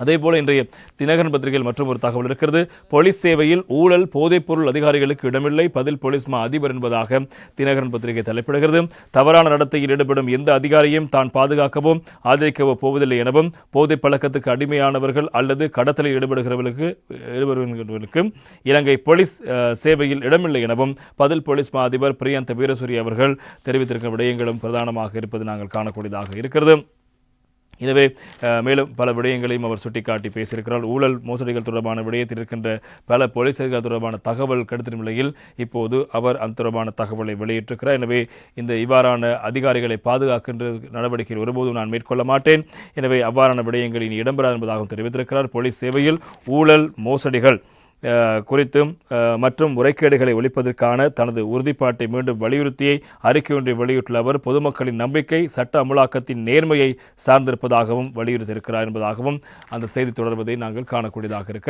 அதே போல இன்றைய தினகரன் பத்திரிகையில் மற்றும் ஒரு தகவல் இருக்கிறது. போலீஸ் சேவையில் ஊழல் போதைப்பொருள் அதிகாரிகளுக்கு இடமில்லை. பதில் போலீஸ் மா அதிபர் என்பதாக தினகரன் பத்திரிகை தலைப்பிடுகிறது. தவறான நடத்தையில் ஈடுபடும் எந்த அதிகாரியும் தான் பாதுகாக்கவோ ஆதரிக்கவோ போவதில்லை எனவும் போதை பழக்கத்துக்கு அடிமையானவர்கள் அல்லது கடத்தலில் ஈடுபடுகிறவர்களுக்கு ஈடுபடுகிறவர்களுக்கு இலங்கை போலீஸ் சேவையில் இடமில்லை எனவும் பதில் போலீஸ் மா அதிபர் பிரியந்த வீரசூரி அவர்கள் தெரிவித்திருக்கிற விடயங்களும் பிரதானமாக இருப்பது நாங்கள் காணக்கூடியதாக இருக்கிறது. எனவே மேலும் பல விடயங்களையும் அவர் சுட்டிக்காட்டி பேசியிருக்கிறார். ஊழல் மோசடிகள் தொடர்பான விடயத்தில் இருக்கின்ற பல போலீஸ் அதிகாரிகள் தொடர்பான தகவல் கிடைத்த நிலையில் இப்போது அவர் அந்த தொடர்பான தகவலை வெளியிட்டிருக்கிறார். எனவே இந்த இவ்வாறான அதிகாரிகளை பாதுகாக்கின்ற நடவடிக்கையில் ஒருபோதும் நான் மேற்கொள்ள மாட்டேன். எனவே அவ்வாறான விடயங்களின் இடம்பெறாது என்பதாகவும் தெரிவித்திருக்கிறார். போலீஸ் சேவையில் ஊழல் மோசடிகள் குறித்தும் அஹ், மற்றும் முறைகேடுகளை ஒழிப்பதற்கான தனது உறுதிப்பாட்டை மீண்டும் வலியுறுத்தியை அறிக்கை ஒன்றை வெளியிட்டுள்ள அவர் பொதுமக்களின் நம்பிக்கை சட்ட அமலாக்கத்தின் நேர்மையை சார்ந்திருப்பதாகவும் வலியுறுத்தியிருக்கிறார் என்பதாகவும் அந்த செய்தி தொடர்வதை நாங்கள் காணக்கூடியதாக இருக்கிறது.